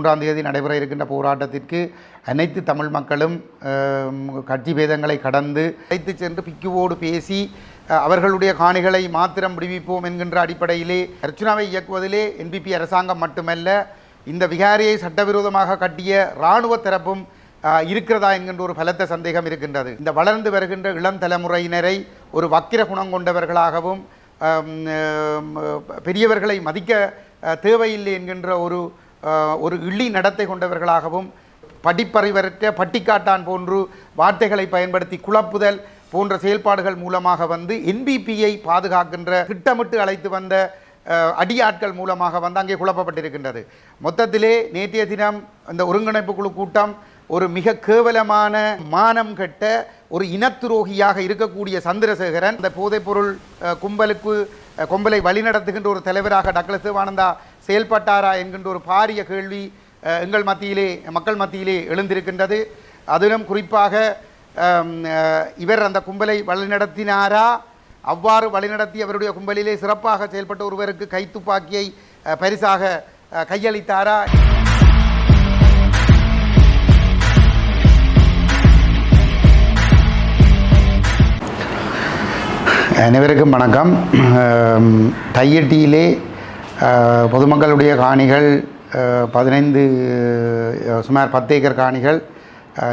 மூன்றாம் தேதி நடைபெற இருக்கின்ற போராட்டத்திற்கு அனைத்து தமிழ் மக்களும் கட்சி பேதங்களை கடந்து அழைத்து சென்று பிக்குவோடு பேசி அவர்களுடைய காணிகளை மாத்திரம் விடுவிப்போம் என்கின்ற அடிப்படையிலே அர்ச்சுனாவை இயக்குவதிலே என்பிபி அரசாங்கம் மட்டுமல்ல இந்த விகாரியை சட்டவிரோதமாக கட்டிய இராணுவ தரப்பும் இருக்கிறதா என்கின்ற ஒரு பலத்த சந்தேகம் இருக்கின்றது. இந்த வளர்ந்து வருகின்ற இளம் தலைமுறையினரை ஒரு வக்கிர குணம் கொண்டவர்களாகவும் பெரியவர்களை மதிக்க தேவையில்லை என்கின்ற ஒரு ஒரு இள்ளி நடத்தை கொண்டவர்களாகவும் படிப்பறிவற்ற பட்டிக்காட்டான் போன்று வார்த்தைகளை பயன்படுத்தி குழப்புதல் போன்ற செயல்பாடுகள் மூலமாக வந்து என்பிபியை பாதுகாக்கின்ற திட்டமிட்டு அழைத்து வந்த அடியாட்கள் மூலமாக வந்து அங்கே குழப்பப்பட்டிருக்கின்றது. மொத்தத்திலே நேற்றைய தினம் இந்த ஒருங்கிணைப்பு குழு கூட்டம் ஒரு மிக கேவலமான மானம் கெட்ட ஒரு இனத்துரோகியாக இருக்கக்கூடிய சந்திரசேகரன் இந்த போதைப்பொருள் கும்பலுக்கு அஹ், கும்பலை வழிநடத்துகின்ற ஒரு தலைவராக டக்ளஸ் சிவானந்தா செயல்பட்டாரா என்கின்ற ஒரு பாரிய கேள்வி எங்கள் மத்தியிலே மக்கள் மத்தியிலே எழுந்திருக்கின்றது. அதிலும் குறிப்பாக இவர் அந்த கும்பலை வழிநடத்தினாரா? அவ்வாறு வழிநடத்தி அவருடைய கும்பலிலே சிறப்பாக செயல்பட்ட ஒருவருக்கு கைத்துப்பாக்கியை பரிசாக கையளித்தாரா? அனைவருக்கும் வணக்கம். தையட்டியிலே பொதுமக்களுடைய காணிகள் பதினைந்து சுமார் பத்து ஏக்கர் காணிகள்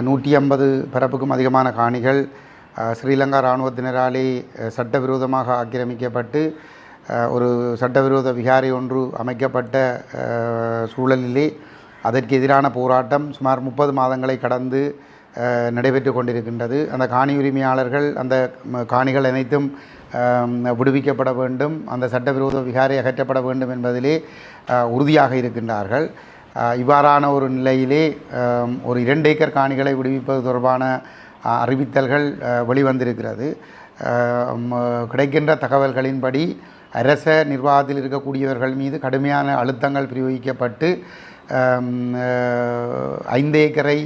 நூற்றி ஐம்பது பரப்புக்கும் அதிகமான காணிகள் ஸ்ரீலங்கா இராணுவத்தினராலே சட்டவிரோதமாக ஆக்கிரமிக்கப்பட்டு ஒரு சட்டவிரோத விகாரி ஒன்று அமைக்கப்பட்ட சூழலிலே அதற்கு எதிரான போராட்டம் சுமார் முப்பது மாதங்களை கடந்து நடைபெற்று கொண்டிருக்கின்றது. அந்த காணி உரிமையாளர்கள் அந்த காணிகள் அனைத்தும் விடுவிக்கப்பட வேண்டும். அந்த சட்டவிரோத விகாரை அகற்றப்பட வேண்டும் என்பதிலே உறுதியாக இருக்கின்றார்கள். இவ்வாறான ஒரு நிலையிலே ஒரு இரண்டு ஏக்கர் காணிகளை விடுவிப்பது தொடர்பான அறிவித்தல்கள் வெளிவந்திருக்கிறது. கிடைக்கின்ற தகவல்களின்படி அரச நிர்வாகத்தில் இருக்கக்கூடியவர்கள் மீது கடுமையான அழுத்தங்கள் பிரயோகிக்கப்பட்டு ஐந்து ஏக்கரை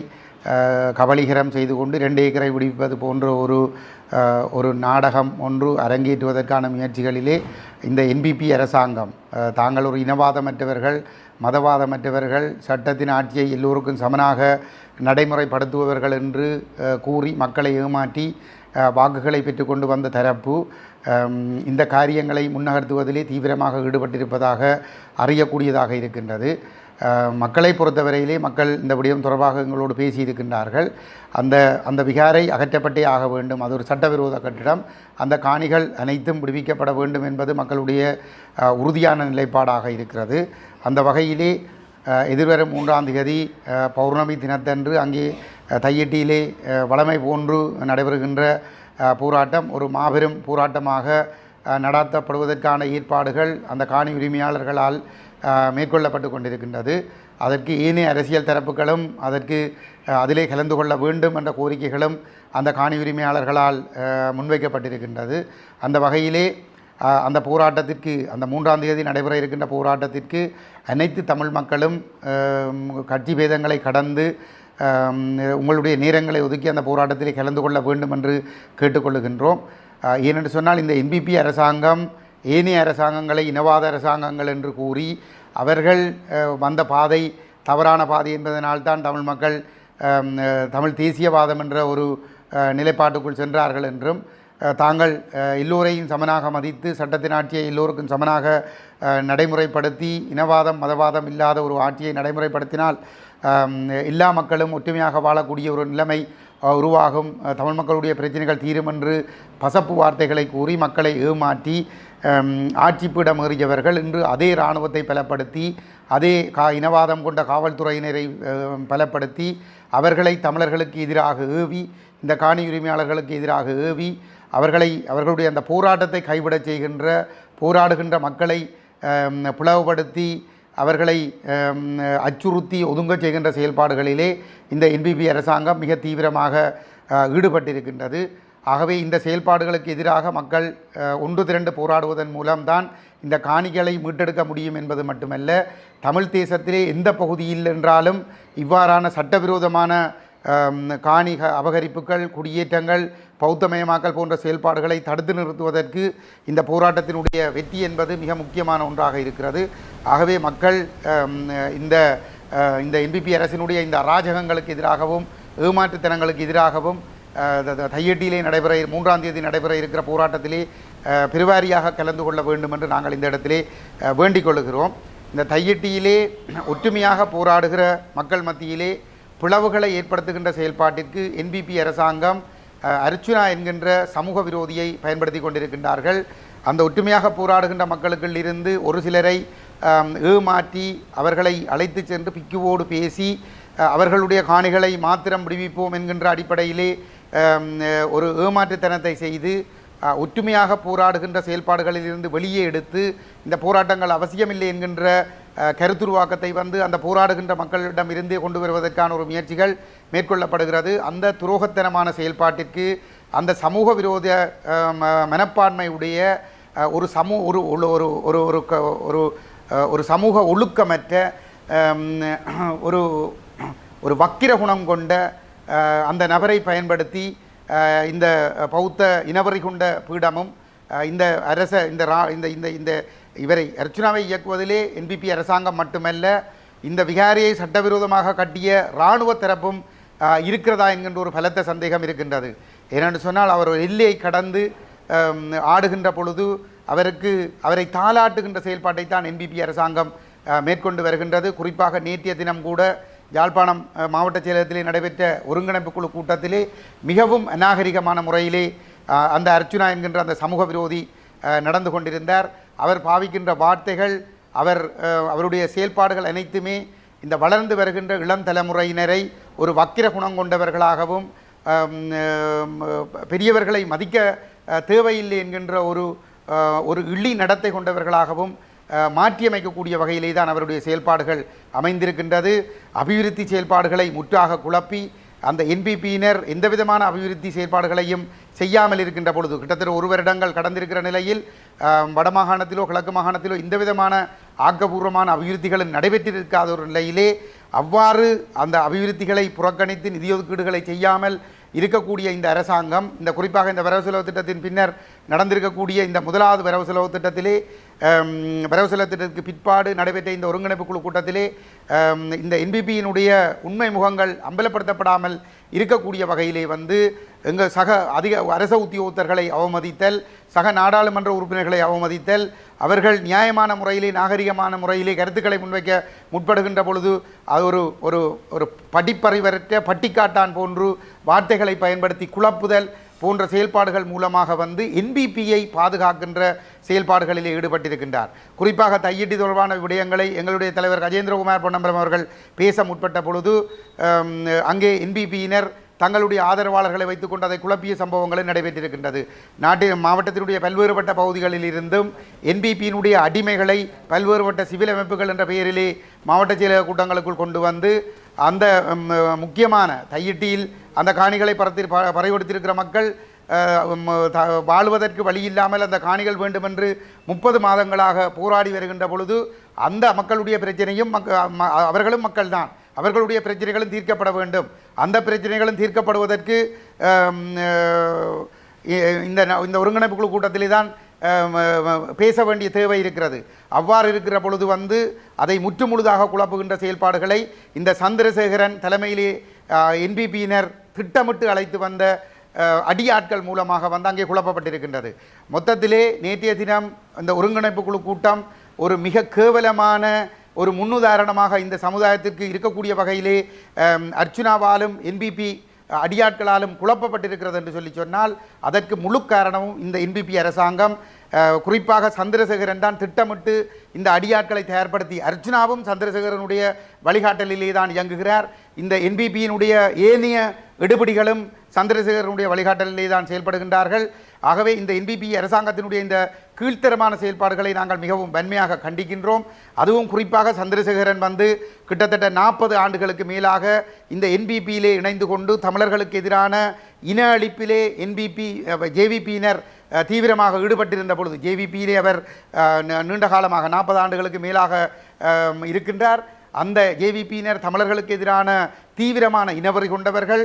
அஹ், கபலீகரம் செய்து கொண்டு ரெண்டு ஏக்கரை விடுவிப்பது போன்ற ஒரு ஒரு நாடகம் ஒன்று அரங்கேற்றுவதற்கான முயற்சிகளிலே இந்த என்பிபி அரசாங்கம் தாங்கள் ஒரு இனவாதமற்றவர்கள் மதவாதமற்றவர்கள் சட்டத்தின் ஆட்சியை எல்லோருக்கும் சமனாக நடைமுறைப்படுத்துபவர்கள் என்று கூறி மக்களை ஏமாற்றி வாக்குகளை பெற்றுக்கொண்டு வந்த தரப்பு இந்த காரியங்களை முன்னகர்த்துவதிலே தீவிரமாக ஈடுபட்டிருப்பதாக அறியக்கூடியதாக இருக்கின்றது. மக்களை பொறுத்தவரையிலே மக்கள் இந்த விடயம் தொடர்பாக எங்களோடு பேசியிருக்கின்றார்கள். அந்த அந்த விகாரை அகற்றப்பட்டே ஆக வேண்டும். அது ஒரு சட்டவிரோத கட்டிடம். அந்த காணிகள் அனைத்தும் விடுவிக்கப்பட வேண்டும் என்பது மக்களுடைய உறுதியான நிலைப்பாடாக இருக்கிறது. அந்த வகையிலே எதிர்வரும் மூன்றாம் தேதி பௌர்ணமி தினத்தன்று அங்கே தையட்டியிலே வளமை போன்று நடைபெறுகின்ற போராட்டம் ஒரு மாபெரும் போராட்டமாக நடாத்தப்படுவதற்கான ஏற்பாடுகள் அந்த காணி உரிமையாளர்களால் மேற்கொள்ளப்பட்டு கொண்டிருக்கின்றது. அதற்கு ஏனைய அரசியல் தரப்புகளும் அதற்கு அதிலே கலந்து கொள்ள வேண்டும் என்ற கோரிக்கைகளும் அந்த காணி உரிமையாளர்களால் முன்வைக்கப்பட்டிருக்கின்றது. அந்த வகையிலே அந்த போராட்டத்திற்கு அந்த மூன்றாம் தேதி நடைபெற இருக்கின்ற போராட்டத்திற்கு அனைத்து தமிழ் மக்களும் கட்சி பேதங்களை கடந்து உங்களுடைய நேரங்களை ஒதுக்கி அந்த போராட்டத்தில் கலந்து கொள்ள வேண்டும் என்று கேட்டுக்கொள்ளுகின்றோம் ஏனென்று சொன்னால் இந்த எம்பிபி அரசாங்கம் ஏனைய அரசாங்கங்களை இனவாத அரசாங்கங்கள் என்று கூறி அவர்கள் வந்த பாதை தவறான பாதை என்பதனால்தான் தமிழ் மக்கள் தமிழ் தேசியவாதம் என்ற ஒரு நிலைப்பாட்டுக்குள் சென்றார்கள் என்றும் தாங்கள் எல்லோரையும் சமனாக மதித்து சட்டத்தின் ஆட்சியை எல்லோருக்கும் சமனாக நடைமுறைப்படுத்தி இனவாதம் மதவாதம் இல்லாத ஒரு ஆட்சியை நடைமுறைப்படுத்தினால் எல்லா மக்களும் ஒற்றுமையாக வாழக்கூடிய ஒரு நிலைமை உருவாகும். தமிழ் மக்களுடைய பிரச்சனைகள் தீரும் என்று பசப்பு வார்த்தைகளை கூறி மக்களை ஏமாற்றி அம், ஆட்சிப்பீடம் ஏறியவர்கள் இன்று அதே இராணுவத்தை பலப்படுத்தி அதே கா இனவாதம் கொண்ட காவல்துறையினரை பலப்படுத்தி அவர்களை தமிழர்களுக்கு எதிராக ஏவி இந்த காணி உரிமையாளர்களுக்கு எதிராக ஏவி அவர்களை அவர்களுடைய அந்த போராட்டத்தை கைவிடச் செய்கின்ற போராடுகின்ற மக்களை பிளவுபடுத்தி அவர்களை அச்சுறுத்தி ஒதுங்க செய்கின்ற செயல்பாடுகளிலே இந்த என்பிபி அரசாங்கம் மிக தீவிரமாக ஈடுபட்டிருக்கின்றது. ஆகவே இந்த செயல்பாடுகளுக்கு எதிராக மக்கள் ஒன்று திரண்டு போராடுவதன் மூலம்தான் இந்த காணிகளை மீட்டெடுக்க முடியும் என்பது மட்டுமல்ல தமிழ் தேசத்திலே எந்த பகுதியில் என்றாலும் இவ்வாறான சட்டவிரோதமான காணி அபகரிப்புகள் குடியேற்றங்கள் பௌத்தமயமாக்கல் போன்ற செயல்பாடுகளை தடுத்து நிறுத்துவதற்கு இந்த போராட்டத்தினுடைய வெற்றி என்பது மிக முக்கியமான ஒன்றாக இருக்கிறது. ஆகவே மக்கள் இந்த இந்த என்பிபி அரசினுடைய இந்த அராஜகங்களுக்கு எதிராகவும் ஏமாற்றுத்தனங்களுக்கு எதிராகவும் த- த- தையட்டியிலே நடைபெற மூன்றாம் தேதி நடைபெற இருக்கிற போராட்டத்திலே பெருவாரியாக கலந்து கொள்ள வேண்டும் என்று நாங்கள் இந்த இடத்திலே வேண்டிக் கொள்கிறோம் இந்த தையட்டியிலே ஒற்றுமையாக போராடுகிற மக்கள் மத்தியிலே பிளவுகளை ஏற்படுத்துகின்ற செயல்பாட்டிற்கு என்பிபி அரசாங்கம் அர்ச்சுனா என்கின்ற சமூக விரோதியை பயன்படுத்தி கொண்டிருக்கின்றார்கள். அந்த ஒற்றுமையாக போராடுகின்ற மக்களுக்குள் இருந்து ஒரு சிலரை ஏமாற்றி அவர்களை அழைத்து சென்று பிக்குவோடு பேசி அவர்களுடைய காணிகளை மாத்திரம் விடுவிப்போம் என்கின்ற அடிப்படையிலே ஒரு ஏமாற்றுத்தனத்தை செய்து ஒற்றுமையாக போராடுகின்ற செயல்பாடுகளில் இருந்து வெளியே எடுத்து இந்த போராட்டங்கள் அவசியமில்லை என்கின்ற கருத்துருவாக்கத்தை வந்து அந்த போராடுகின்ற மக்களிடம் இருந்தே கொண்டு வருவதற்கான ஒரு முயற்சிகள் மேற்கொள்ளப்படுகிறது. அந்த துரோகத்தனமான செயல்பாட்டிற்கு அந்த சமூக விரோத மனப்பான்மையுடைய ஒரு சமூ ஒரு ஒரு ஒரு ஒரு ஒரு க- ஒரு ஒரு சமூக ஒழுக்கமற்ற ஒரு ஒரு வக்கிர குணம் கொண்ட அந்த நபரை பயன்படுத்தி இந்த பௌத்த இனவரி கொண்ட பீடமும் இந்த அரச இந்த ரா இந்த இந்த இந்த இவரை அர்ச்சுனாவை இயக்குவதிலே என்பிபி அரசாங்கம் மட்டுமல்ல இந்த விகாரியை சட்டவிரோதமாக கட்டிய இராணுவ தரப்பும் இருக்கிறதா என்கின்ற ஒரு பலத்த சந்தேகம் இருக்கின்றது. ஏனென்று சொன்னால் அவர் ஒரு எல்லையை கடந்து ஆடுகின்ற பொழுது அவருக்கு அவரை தாளாட்டுகின்ற செயல்பாட்டை தான் என்பிபி அரசாங்கம் மேற்கொண்டு வருகின்றது. குறிப்பாக நேற்றைய தினம் கூட யாழ்ப்பாணம் மாவட்ட செயலகத்திலே நடைபெற்ற ஒருங்கிணைப்பு குழு கூட்டத்திலே மிகவும் அநாகரிகமான முறையிலே அந்த அர்ச்சுனா என்கின்ற அந்த சமூக விரோதி நடந்து கொண்டிருந்தார். அவர் பாவிக்கின்ற வார்த்தைகள் அவர் அவருடைய செயல்பாடுகள் அனைத்துமே இந்த வளர்ந்து வருகின்ற இளம் தலைமுறையினரை ஒரு வக்கிர குணம் கொண்டவர்களாகவும் பெரியவர்களை மதிக்க தேவையில்லை என்கின்ற ஒரு ஒரு இள்ளி நடத்தை கொண்டவர்களாகவும் மாற்றியமைக்கக்கூடிய வகையிலே தான் அவருடைய செயல்பாடுகள் அமைந்திருக்கின்றது. அபிவிருத்தி செயல்பாடுகளை முற்றாக குழப்பி அந்த என்பிபியினர் எந்த விதமான அபிவிருத்தி செயற்பாடுகளையும் செய்யாமல் இருக்கின்ற பொழுது கிட்டத்தட்ட ஒரு வருடங்கள் கடந்திருக்கிற நிலையில் வடமாகாணத்திலோ கிழக்கு மாகாணத்திலோ இந்த விதமான ஆக்கப்பூர்வமான அபிவிருத்திகளும் நடைபெற்றிருக்காத ஒரு நிலையிலே அவ்வாறு அந்த அபிவிருத்திகளை புறக்கணித்து நிதி ஒதுக்கீடுகளை செய்யாமல் இருக்கக்கூடிய இந்த அரசாங்கம் இந்த குறிப்பாக இந்த வரவு செலவு திட்டத்தின் பின்னர் நடந்திருக்கக்கூடிய இந்த முதலாவது வரவு செலவு திட்டத்திலே வரவு செலவு திட்டத்திற்கு பிற்பாடு நடைபெற்ற இந்த ஒருங்கிணைப்பு குழு கூட்டத்திலே இந்த என்பிபியினுடைய உண்மை முகங்கள் அம்பலப்படுத்தப்படாமல் இருக்கக்கூடிய வகையிலே வந்து எங்கள் சக அதிக அரச உத்தியோகத்தர்களை அவமதித்தல் சக நாடாளுமன்ற உறுப்பினர்களை அவமதித்தல் அவர்கள் நியாயமான முறையிலே நாகரிகமான முறையிலே கருத்துக்களை முன்வைக்க முற்படுகின்ற பொழுது அது ஒரு ஒரு ஒரு படிப்பறிவற்ற பட்டிக்காட்டான் போன்று வார்த்தைகளை பயன்படுத்தி குழப்புதல் போன்ற செயல்பாடுகள் மூலமாக வந்து என்பிபியை பாதுகாக்கின்ற செயல்பாடுகளில் ஈடுபட்டிருக்கின்றார். குறிப்பாக தையிட்டி தொடர்பான விடயங்களை எங்களுடைய தலைவர் கஜேந்திரகுமார் பொன்னம்பரம் அவர்கள் பேச முற்பட்ட பொழுது அங்கே என்பிபியினர் தங்களுடைய ஆதரவாளர்களை வைத்துக்கொண்டு அதை குழப்பிய சம்பவங்களும் நடைபெற்றிருக்கின்றது. நாட்டின் மாவட்டத்தினுடைய பல்வேறுபட்ட பகுதிகளில் இருந்தும் என்பிபியினுடைய அடிமைகளை பல்வேறுபட்ட சிவில் அமைப்புகள் என்ற பெயரிலே மாவட்ட செயலக கூட்டங்களுக்குள் கொண்டு வந்து அந்த முக்கியமான தையிட்டியில் அந்த காணிகளை பரத்தி ப- பறையொடுத்திருக்கிற மக்கள் வாழ்வதற்கு வழி இல்லாமல் அந்த காணிகள் வேண்டுமென்று முப்பது மாதங்களாக போராடி வருகின்ற பொழுது அந்த மக்களுடைய பிரச்சனையும் மக்க அவர்களும் மக்கள்தான். அவர்களுடைய பிரச்சனைகளும் தீர்க்கப்பட வேண்டும். அந்த பிரச்சனைகளும் தீர்க்கப்படுவதற்கு இந்த இந்த ஒருங்கிணைப்பு குழு கூட்டத்திலே தான் பேச வேண்டிய தேவை இருக்கிறது. அவ்வாறு இருக்கிற பொழுது வந்து அதை முற்றுமுழுதாக குழப்புகின்ற செயல்பாடுகளை இந்த சந்திரசேகரன் தலைமையிலே என்பிபியினர் திட்டமிட்டு அழைத்து வந்த அடியாட்கள் மூலமாக வந்து அங்கே குழப்பப்பட்டிருக்கின்றது. மொத்தத்திலே நேற்றைய தினம் இந்த ஒருங்கிணைப்பு குழு கூட்டம் ஒரு மிக கேவலமான ஒரு முன்னுதாரணமாக இந்த சமுதாயத்திற்கு இருக்கக்கூடிய வகையிலே அர்ச்சுனாவாலும் என்பிபி அடியாட்களாலும் குழப்பப்பட்டிருக்கிறது என்று சொல்லி சொன்னால் அதற்கு முழு காரணமும் இந்த என்பிபி அரசாங்கம். குறிப்பாக சந்திரசேகரன் தான் திட்டமிட்டு இந்த அடியாட்களை தயார்படுத்தி அர்ச்சுனாவும் சந்திரசேகரனுடைய வழிகாட்டலிலே தான் இயங்குகிறார். இந்த என்பிபியினுடைய ஏனைய எடுபடிகளும் சந்திரசேகரனுடைய வழிகாட்டலிலே தான் செயல்படுகின்றார்கள். ஆகவே இந்த என்பிபி அரசாங்கத்தினுடைய இந்த கீழ்த்தரமான செயல்பாடுகளை நாங்கள் மிகவும் வன்மையாக கண்டிக்கின்றோம். அதுவும் குறிப்பாக சந்திரசேகரன் வந்து கிட்டத்தட்ட நாற்பது ஆண்டுகளுக்கு மேலாக இந்த என்பிபியிலே இணைந்து கொண்டு தமிழர்களுக்கு எதிரான இன அழிப்பிலே என்பிபி ஜேவிபியினர் தீவிரமாக ஈடுபட்டிருந்த பொழுது ஜேவிபியிலே அவர் நீண்ட காலமாக நாற்பது ஆண்டுகளுக்கு மேலாக இருக்கின்றார். அந்த ஜேவிபியினர் தமிழர்களுக்கு எதிரான தீவிரமான இனவரி கொண்டவர்கள்.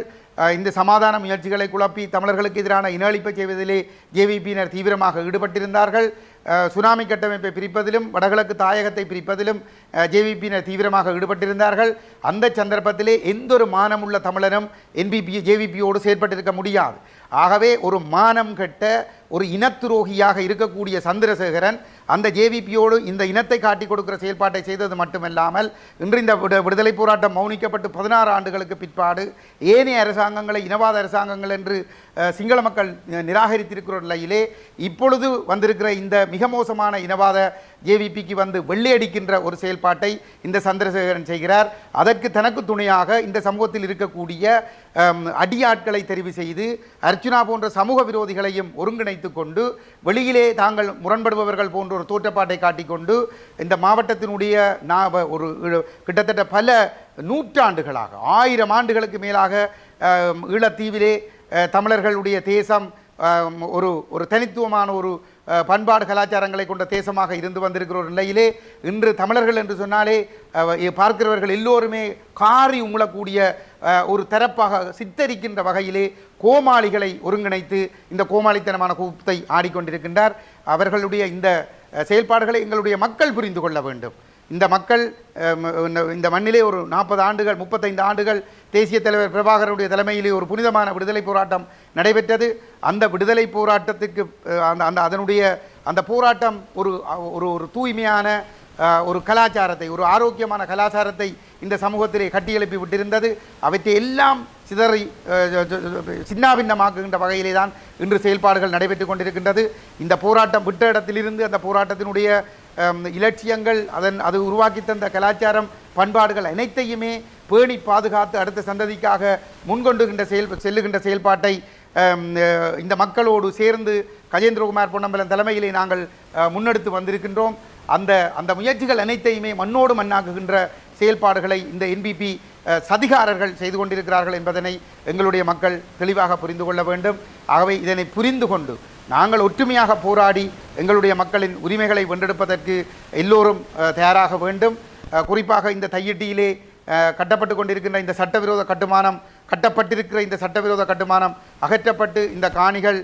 இந்த சமாதான முயற்சிகளை குழப்பி தமிழர்களுக்கு எதிரான இனஅழிப்பை செய்வதிலே ஜேவிபியினர் தீவிரமாக ஈடுபட்டிருந்தார்கள். சுனாமி கட்டமைப்பை பிரிப்பதிலும் வடகிழக்கு தாயகத்தை பிரிப்பதிலும் ஜேவிபியினர் தீவிரமாக ஈடுபட்டிருந்தார்கள். அந்த சந்தர்ப்பத்திலே எந்த ஒரு மானமுள்ள தமிழனும் என்பிபி ஜேவிபியோடு செயற்பட்டிருக்க முடியாது. ஆகவே ஒரு மானம் கெட்ட ஒரு இனத்துரோகியாக இருக்கக்கூடிய சந்திரசேகரன் அந்த ஜேவிபியோடு இந்த இனத்தை காட்டி கொடுக்கிற செயல்பாட்டை செய்தது மட்டுமல்லாமல் இன்று இந்த விடு- விடுதலை போராட்டம் மௌனிக்கப்பட்டு பதினாறு ஆண்டுகளுக்கு பிற்பாடு ஏனைய அரசாங்கங்களை இனவாத அரசாங்கங்கள் என்று சிங்கள மக்கள் நிராகரித்திருக்கிற நிலையிலே இப்பொழுது வந்திருக்கிற இந்த மிக மோசமான இனவாத ஜேவிபிக்கு வந்து வெள்ளையடிக்கின்ற ஒரு செயல்பாட்டை இந்த சந்திரசேகரன் செய்கிறார். அதற்கு தனக்கு துணையாக இந்த சமூகத்தில் இருக்கக்கூடிய அடியாட்களை தெரிவு செய்து அர்ச்சுனா போன்ற சமூக விரோதிகளையும் ஒருங்கிணைத்து கொண்டு வெளியிலே தாங்கள் முரண்படுபவர்கள் போன்ற ஒரு தோற்றப்பாட்டை காட்டிக்கொண்டு இந்த மாவட்டத்தினுடைய நாவ ஒரு கிட்டத்தட்ட பல நூற்றாண்டுகளாக ஆயிரம் ஆண்டுகளுக்கு மேலாக ஈழத்தீவிலே தமிழர்களுடைய தேசம் ஒரு ஒரு தனித்துவமான ஒரு பண்பாடு கலாச்சாரங்களை கொண்ட தேசமாக இருந்து வந்திருக்கிற ஒரு நிலையிலே இன்று தமிழர்கள் என்று சொன்னாலே பார்க்கிறவர்கள் எல்லோருமே காரி உங்களக்கூடிய ஒரு தரப்பாக சித்தரிக்கின்ற வகையிலே கோமாளிகளை ஒருங்கிணைத்து இந்த கோமாளித்தனமான கூத்தை ஆடிக்கொண்டிருக்கின்றார். அவர்களுடைய இந்த செயல்பாடுகளை எங்களுடைய மக்கள் புரிந்து கொள்ள வேண்டும். இந்த மக்கள் இந்த- மண்ணிலே ஒரு நாற்பது ஆண்டுகள் முப்பத்தைந்து ஆண்டுகள் தேசிய தலைவர் பிரபாகருடைய தலைமையிலே ஒரு புனிதமான விடுதலை போராட்டம் நடைபெற்றது. அந்த விடுதலை போராட்டத்துக்கு அந்த அந்த அதனுடைய அந்த போராட்டம் ஒரு ஒரு ஒரு தூய்மையான ஒரு கலாச்சாரத்தை ஒரு ஆரோக்கியமான கலாச்சாரத்தை இந்த சமூகத்திலே கட்டியெழுப்பி விட்டிருந்தது. அவற்றை எல்லாம் சிதறி சின்னாபின்னமாக்குகின்ற வகையிலே தான் இன்று செயல்பாடுகள் நடைபெற்று கொண்டிருக்கின்றது. இந்த போராட்டம் விட்ட இடத்திலிருந்து அந்த போராட்டத்தினுடைய இலட்சியங்கள் அதன் அது உருவாக்கி தந்த கலாச்சாரம் பண்பாடுகள் அனைத்தையுமே பேணி பாதுகாத்து அடுத்த சந்ததிக்காக முன்கொண்டுகின்ற செயல் செல்லுகின்ற செயல்பாட்டை இந்த மக்களோடு சேர்ந்து கஜேந்திரகுமார் பொன்னம்பலம் தலைமையிலே நாங்கள் முன்னெடுத்து வந்திருக்கின்றோம். அந்த அந்த முயற்சிகள் அனைத்தையுமே மண்ணோடு மண்ணாக்குகின்ற செயல்பாடுகளை இந்த என்பிபி சதிகாரர்கள் செய்து கொண்டிருக்கிறார்கள் என்பதனை எங்களுடைய மக்கள் தெளிவாக புரிந்து கொள்ள வேண்டும். ஆகவே இதனை புரிந்து கொண்டு நாங்கள் ஒற்றுமையாக போராடி எங்களுடைய மக்களின் உரிமைகளை வென்றெடுப்பதற்கு எல்லோரும் தயாராக வேண்டும். குறிப்பாக இந்த தையிட்டியிலே கட்டப்பட்டு கொண்டிருக்கின்ற இந்த சட்டவிரோத கட்டுமானம் கட்டப்பட்டிருக்கிற இந்த சட்டவிரோத கட்டுமானம் அகற்றப்பட்டு இந்த காணிகள்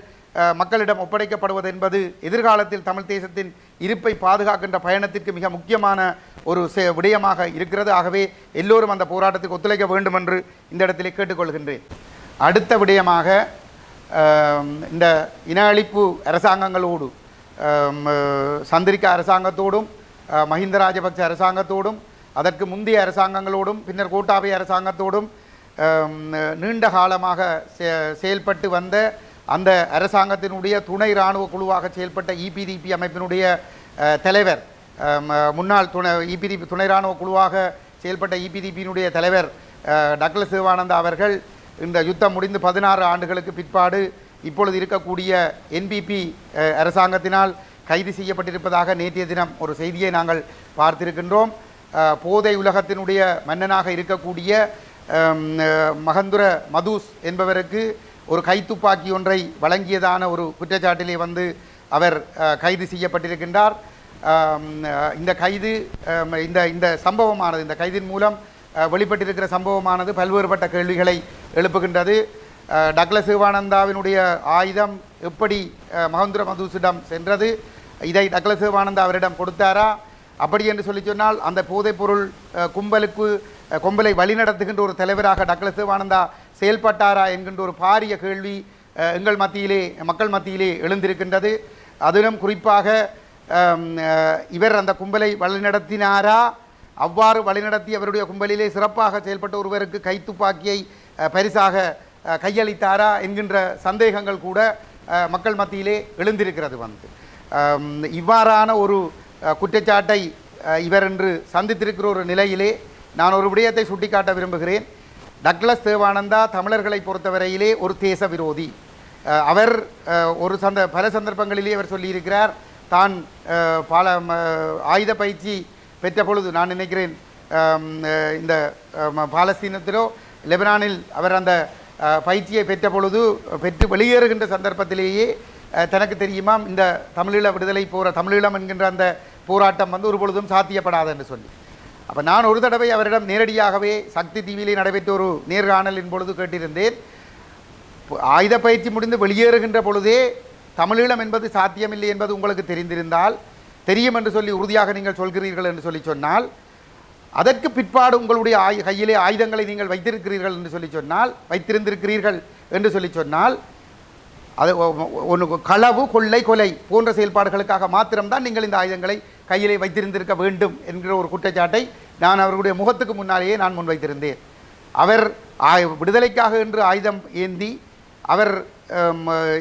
மக்களிடம் ஒப்படைக்கப்படுவது என்பது எதிர்காலத்தில் தமிழ் தேசத்தின் இருப்பை பாதுகாக்கின்ற பயணத்திற்கு மிக முக்கியமான ஒரு விடயமாக இருக்கிறது. ஆகவே எல்லோரும் அந்த போராட்டத்துக்கு ஒத்துழைக்க வேண்டும் என்று இந்த இடத்திலே கேட்டுக்கொள்கின்றேன். அடுத்த விடயமாக இந்த இன அழிப்பு அரசாங்கங்களோடு சந்திரிக்க அரசாங்கத்தோடும் மஹிந்த ராஜபக்ச அரசாங்கத்தோடும் அதற்கு முந்தைய அரசாங்கங்களோடும் பின்னர் கோட்டாபய அரசாங்கத்தோடும் நீண்ட காலமாக செ- செயல்பட்டு வந்த அந்த அரசாங்கத்தினுடைய துணை இராணுவ குழுவாக செயல்பட்ட இபிடிபி அமைப்பினுடைய தலைவர் முன்னாள் துணை இபிடிபி துணை இராணுவ குழுவாக செயல்பட்ட இபிடிபியினுடைய தலைவர் டக்ளஸ் சிவானந்தா அவர்கள் இந்த யுத்தம் முடிந்து பதினாறு ஆண்டுகளுக்கு பிற்பாடு இப்பொழுது இருக்கக்கூடிய என்பிபி அரசாங்கத்தினால் கைது செய்யப்பட்டிருப்பதாக நேற்றைய தினம் ஒரு செய்தியை நாங்கள் பார்த்திருக்கின்றோம். போதை உலகத்தினுடைய மன்னனாக இருக்கக்கூடிய மகந்துர மதுஸ் என்பவருக்கு ஒரு கைத்துப்பாக்கி ஒன்றை வழங்கியதான ஒரு குற்றச்சாட்டிலே வந்து அவர் கைது செய்யப்பட்டிருக்கின்றார். இந்த கைது இந்த இந்த சம்பவமானது இந்த கைதின் மூலம் வெளிப்பட்டிருக்கிற சம்பவமானது பல்வேறுபட்ட கேள்விகளை எழுப்புகின்றது. அஹ், டக்ளஸ் சிவானந்தாவினுடைய ஆயுதம் எப்படி மகேந்திர மதுசிடம் சென்றது? இதை டக்ளஸ் சிவானந்தா அவரிடம் கொடுத்தாரா? அப்படி என்று சொல்லி சொன்னால் அந்த போதைப்பொருள் கும்பலுக்கு கும்பலை வழிநடத்துகின்ற ஒரு தலைவராக டக்ளஸ் சிவானந்தா செயல்பட்டாரா என்கின்ற ஒரு பாரிய கேள்வி எங்கள் மத்தியிலே மக்கள் மத்தியிலே எழுந்திருக்கின்றது. அதிலும் குறிப்பாக இவர் அந்த கும்பலை வழிநடத்தினாரா? அவ்வாறு வழிநடத்தி அவருடைய கும்பலிலே சிறப்பாக செயல்பட்ட ஒருவருக்கு கைத்துப்பாக்கியை பரிசாக கையளித்தாரா என்கின்ற சந்தேகங்கள் கூட மக்கள் மத்தியிலே எழுந்திருக்கிறது வந்து. இவ்வாறான ஒரு குற்றச்சாட்டை இவர் என்று சந்தித்திருக்கிற ஒரு நிலையிலே நான் ஒரு விடயத்தை சுட்டிக்காட்ட விரும்புகிறேன். டக்ளஸ் தேவானந்தா தமிழர்களை பொறுத்தவரையிலே ஒரு தேச விரோதி அவர் ஒரு சந்த பல சந்தர்ப்பங்களிலே அவர் சொல்லியிருக்கிறார் தான் பல ம, ஆயுத பயிற்சி பெற்ற பொழுது நான் நினைக்கிறேன் இந்த ம, பாலஸ்தீனத்திலோ லெபனானில் அவர் அந்த பயிற்சியை பெற்ற பொழுது பெற்று வெளியேறுகின்ற சந்தர்ப்பத்திலேயே தனக்கு தெரியுமாம் இந்த தமிழீழ விடுதலை போற தமிழீழம் என்கின்ற அந்த போராட்டம் வந்து ஒரு பொழுதும் சாத்தியப்படாது என்று சொல்லி. அப்போ நான் ஒரு தடவை அவரிடம் நேரடியாகவே சக்தி டிவியிலே நடைபெற்ற ஒரு நேர்காணலின் பொழுது கேட்டிருந்தேன். ஆயுத பயிற்சி முடிந்து வெளியேறுகின்ற பொழுதே தமிழீழம் என்பது சாத்தியமில்லை என்பது உங்களுக்கு தெரிந்திருந்தால் தெரியும் என்று சொல்லி உறுதியாக நீங்கள் சொல்கிறீர்கள் என்று சொல்லி சொன்னால் அதற்கு பிற்பாடு உங்களுடைய ஆய் கையிலே ஆயுதங்களை நீங்கள் வைத்திருக்கிறீர்கள் என்று சொல்லி சொன்னால் வைத்திருந்திருக்கிறீர்கள் என்று சொல்லி சொன்னால் அது ஒன்று களவு கொள்ளை கொலை போன்ற செயல்பாடுகளுக்காக மாத்திரம்தான் நீங்கள் இந்த ஆயுதங்களை கையிலே வைத்திருந்திருக்க வேண்டும் என்கிற ஒரு குற்றச்சாட்டை நான் அவர்களுடைய முகத்துக்கு முன்னாலேயே நான் முன்வைத்திருந்தேன். அவர் விடுதலைக்காக என்று ஆயுதம் ஏந்தி அவர்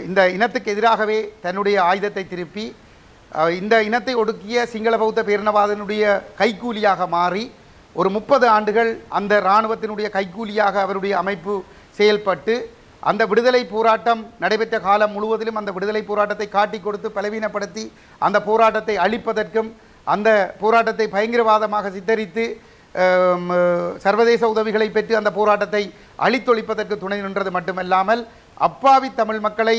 இந்த இனத்துக்கு எதிராகவே தன்னுடைய ஆயுதத்தை திருப்பி இந்த இனத்தை ஒடுக்கிய சிங்கள பௌத்த பேரினவாதனுடைய கைக்கூலியாக மாறி ஒரு முப்பது ஆண்டுகள் அந்த இராணுவத்தினுடைய கைக்கூலியாக அவருடைய அமைப்பு செயல்பட்டு அந்த விடுதலை போராட்டம் நடைபெற்ற காலம் முழுவதிலும் அந்த விடுதலை போராட்டத்தை காட்டி கொடுத்து பலவீனப்படுத்தி அந்த போராட்டத்தை அழிப்பதற்கும் அந்த போராட்டத்தை பயங்கரவாதமாக சித்தரித்து சர்வதேச உதவிகளை பெற்று அந்த போராட்டத்தை அழித்தொழிப்பதற்கு துணை நின்றது மட்டுமல்லாமல் அப்பாவி தமிழ் மக்களை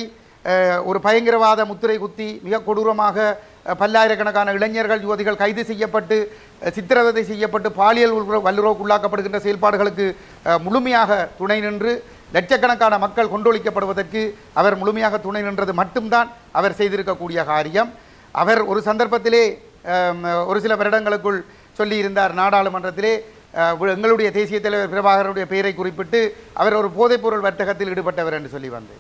ஒரு பயங்கரவாத முத்திரை குத்தி மிக கொடூரமாக பல்லாயிரக்கணக்கான இளைஞர்கள் யுவதிகள் கைது செய்யப்பட்டு சித்திரவதை செய்யப்பட்டு பாலியல் உள்ற- வல்லுறவுக்குள்ளாக்கப்படுகின்ற செயல்பாடுகளுக்கு முழுமையாக துணை நின்று லட்சக்கணக்கான மக்கள் கொண்டொழிக்கப்படுவதற்கு அவர் முழுமையாக துணை நின்றது மட்டும்தான் அவர் செய்திருக்கக்கூடிய காரியம். அவர் ஒரு சந்தர்ப்பத்திலே ஒரு சில வருடங்களுக்குள் சொல்லியிருந்தார் நாடாளுமன்றத்திலே எங்களுடைய தேசிய தலைவர் பிரபாகரனுடைய பெயரை குறிப்பிட்டு அவர் ஒரு போதைப்பொருள் வர்த்தகத்தில் ஈடுபட்டவர் என்று சொல்லி வந்து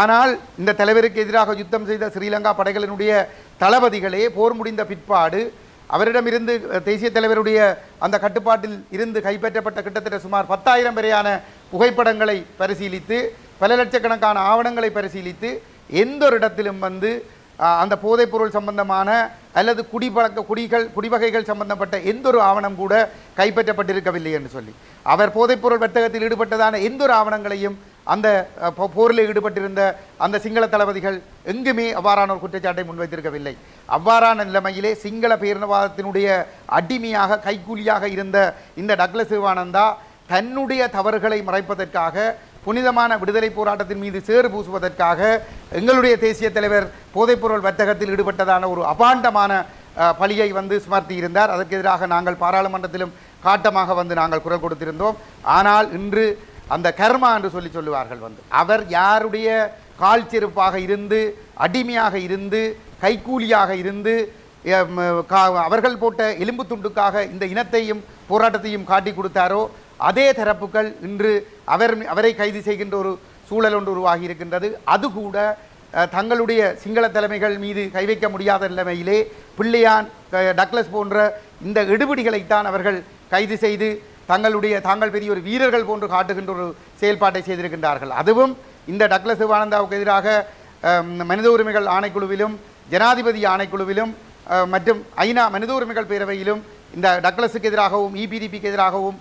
ஆனால் இந்த தலைவருக்கு எதிராக யுத்தம் செய்த ஸ்ரீலங்கா படைகளினுடைய தளபதிகளே போர் முடிந்த பிற்பாடு அவரிடமிருந்து தேசிய தலைவருடைய அந்த கட்டுப்பாட்டில் இருந்து கைப்பற்றப்பட்ட கிட்டத்தட்ட சுமார் பத்தாயிரம் வரையான புகைப்படங்களை பரிசீலித்து பல லட்சக்கணக்கான ஆவணங்களை பரிசீலித்து எந்த ஒரு இடத்திலும் வந்து அந்த போதைப்பொருள் சம்பந்தமான அல்லது குடிபழக்க குடிகள் குடிவகைகள் சம்பந்தப்பட்ட எந்த ஒரு ஆவணம் கூட கைப்பற்றப்பட்டிருக்கவில்லை என்று சொல்லி. அவர் போதைப்பொருள் வர்த்தகத்தில் ஈடுபட்டதான எந்த ஒரு ஆவணங்களையும் அந்த போரில் ஈடுபட்டிருந்த அந்த சிங்கள தளபதிகள் எங்குமே அவ்வாறான ஒரு குற்றச்சாட்டை முன்வைத்திருக்கவில்லை. அவ்வாறான நிலைமையிலே சிங்கள பேரினவாதத்தினுடைய அடிமையாக கைக்கூலியாக இருந்த இந்த டக்ளஸ் சிவானந்தா தன்னுடைய தவறுகளை மறைப்பதற்காக புனிதமான விடுதலை போராட்டத்தின் மீது சேறு பூசுவதற்காக எங்களுடைய தேசிய தலைவர் போதைப்பொருள் வர்த்தகத்தில் ஈடுபட்டதான ஒரு அபாண்டமான பழியை வந்து சுமர்த்தி இருந்தார். அதற்கு எதிராக நாங்கள் பாராளுமன்றத்திலும் காட்டமாக வந்து நாங்கள் குரல் கொடுத்திருந்தோம். ஆனால் இன்று அந்த கர்மா என்று சொல்லி சொல்லுவார்கள் வந்து. அவர் யாருடைய கால் செருப்பாக இருந்து அடிமையாக இருந்து கைக்கூலியாக இருந்து கா- அவர்கள் போட்ட எலும்பு துண்டுக்காக இந்த இனத்தையும் போராட்டத்தையும் காட்டி கொடுத்தாரோ அதே தரப்புகள் இன்று அவர் அவரை கைது செய்கின்ற ஒரு சூழல் ஒன்று உருவாகி இருக்கின்றது. அது கூட தங்களுடைய சிங்கள தலைமைகள் மீது கை வைக்க முடியாத நிலைமையிலே பிள்ளையான் டக்ளஸ் போன்ற இந்த எடுபிடிகளைத்தான் அவர்கள் கைது செய்து தங்களுடைய தாங்கள் பெரிய ஒரு வீரர்கள் போன்று காட்டுகின்ற ஒரு செயல்பாட்டை செய்திருக்கின்றார்கள். அதுவும் இந்த டக்ளஸ் சிவானந்தாவுக்கு எதிராக மனித உரிமைகள் ஆணைக்குழுவிலும் ஜனாதிபதி ஆணைக்குழுவிலும் மற்றும் ஐநா மனித உரிமைகள் பேரவையிலும் இந்த டக்ளஸுக்கு எதிராகவும் இபிடிபிக்கு எதிராகவும்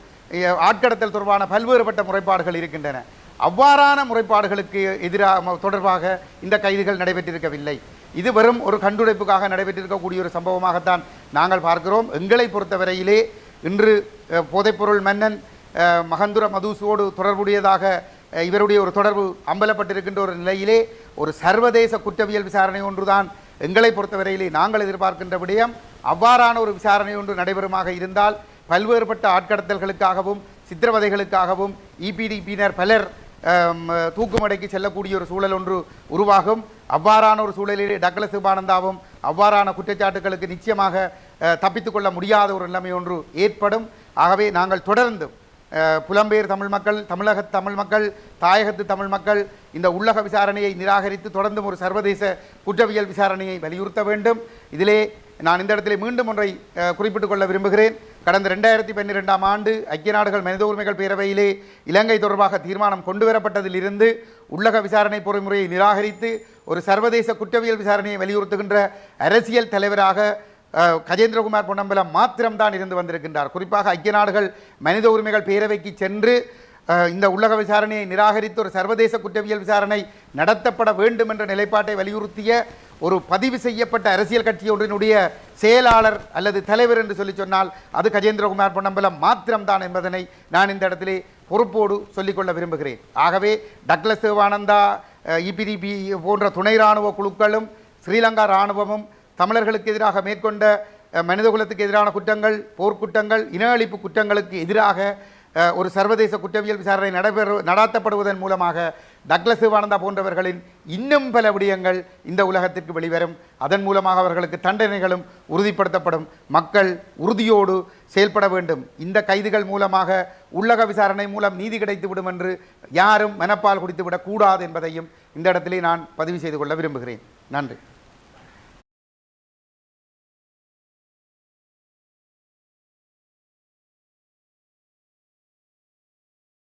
ஆட்கடத்தல் தொடர்பான பல்வேறுபட்ட முறைப்பாடுகள் இருக்கின்றன. அவ்வாறான முறைப்பாடுகளுக்கு எதிராக தொடர்பாக இந்த கைதுகள் நடைபெற்றிருக்கவில்லை. இது வெறும் ஒரு கண்டுடைப்புக்காக நடைபெற்றிருக்கக்கூடிய ஒரு சம்பவமாகத்தான் நாங்கள் பார்க்கிறோம். எங்களை பொறுத்தவரையிலே இன்று போதைப்பொருள் மன்னன் மகந்துர மதுசோடு தொடர்புடையதாக இவருடைய ஒரு தொடர்பு அம்பலப்பட்டிருக்கின்ற ஒரு நிலையிலே ஒரு சர்வதேச குற்றவியல் விசாரணை ஒன்றுதான் எங்களை பொறுத்தவரையிலே நாங்கள் எதிர்பார்க்கின்ற விடயம். அவ்வாறான ஒரு விசாரணை ஒன்று நடைபெறுமாக இருந்தால் பல்வேறுபட்ட ஆட்கடத்தல்களுக்காகவும் சித்திரவதைகளுக்காகவும் இபிடிபியினர் பலர் தூக்குமடைக்கு செல்லக்கூடிய ஒரு சூழல் ஒன்று உருவாகும். அவ்வாறான ஒரு சூழலிலே டக்ளஸ் சிவானந்தாவும் அவ்வாறான குற்றச்சாட்டுகளுக்கு நிச்சயமாக தப்பித்துக்கொள்ள முடியாத ஒரு நிலைமை ஒன்று ஏற்படும். ஆகவே நாங்கள் தொடர்ந்து புலம்பெயர் தமிழ் மக்கள் தமிழக தமிழ் மக்கள் தாயகத்து தமிழ் மக்கள் இந்த உள்ளக விசாரணையை நிராகரித்து தொடர்ந்தும் ஒரு சர்வதேச குற்றவியல் விசாரணையை வலியுறுத்த வேண்டும். இதிலே நான் இந்த இடத்திலே மீண்டும் ஒன்றை குறிப்பிட்டுக் கொள்ள விரும்புகிறேன். கடந்த ரெண்டாயிரத்தி பன்னிரெண்டாம் ஆண்டு ஐக்கிய நாடுகள் மனித உரிமைகள் பேரவையிலே இலங்கை தொடர்பாக தீர்மானம் கொண்டுவரப்பட்டதிலிருந்து உள்ளக விசாரணை பொறிமுறையை நிராகரித்து ஒரு சர்வதேச குற்றவியல் விசாரணையை வலியுறுத்துகின்ற அரசியல் தலைவராக கஜேந்திரகுமார் பொன்னம்பலம் மாத்திரம்தான் இருந்து வந்திருக்கின்றார். குறிப்பாக ஐக்கிய நாடுகள் மனித உரிமைகள் பேரவைக்கு சென்று இந்த உள்ளக விசாரணையை நிராகரித்து ஒரு சர்வதேச குற்றவியல் விசாரணை நடத்தப்பட வேண்டும் என்ற நிலைப்பாட்டை வலியுறுத்திய ஒரு பதிவு செய்யப்பட்ட அரசியல் கட்சி ஒன்றினுடைய செயலாளர் அல்லது தலைவர் என்று சொல்லி சொன்னால் அது கஜேந்திரகுமார் பொன்னம்பலம் மாத்திரம்தான் என்பதனை நான் இந்த இடத்திலே பொறுப்போடு சொல்லிக்கொள்ள விரும்புகிறேன். ஆகவே டக்ளஸ் தேவானந்தா இபிடிபி போன்ற துணை இராணுவ குழுக்களும் ஸ்ரீலங்கா இராணுவமும் தமிழர்களுக்கு எதிராக மேற்கொண்ட மனிதகுலத்துக்கு எதிரான குற்றங்கள் போர்க்குற்றங்கள் இன அழிப்பு குற்றங்களுக்கு எதிராக ஒரு சர்வதேச குற்றவியல் விசாரணை நடைபெற நடாத்தப்படுவதன் மூலமாக டக்ளஸ் சிவானந்தா போன்றவர்களின் இன்னும் பல விடயங்கள் இந்த உலகத்திற்கு வெளிவரும். அதன் மூலமாக அவர்களுக்கு தண்டனைகளும் உறுதிப்படுத்தப்படும். மக்கள் உறுதியோடு செயல்பட வேண்டும். இந்த கைதுகள் மூலமாக உள்ளக விசாரணை மூலம் நீதி கிடைத்துவிடும் என்று யாரும் மனப்பால் குடித்துவிடக் கூடாது என்பதையும் இந்த இடத்திலே நான் பதிவு செய்து கொள்ள விரும்புகிறேன். நன்றி.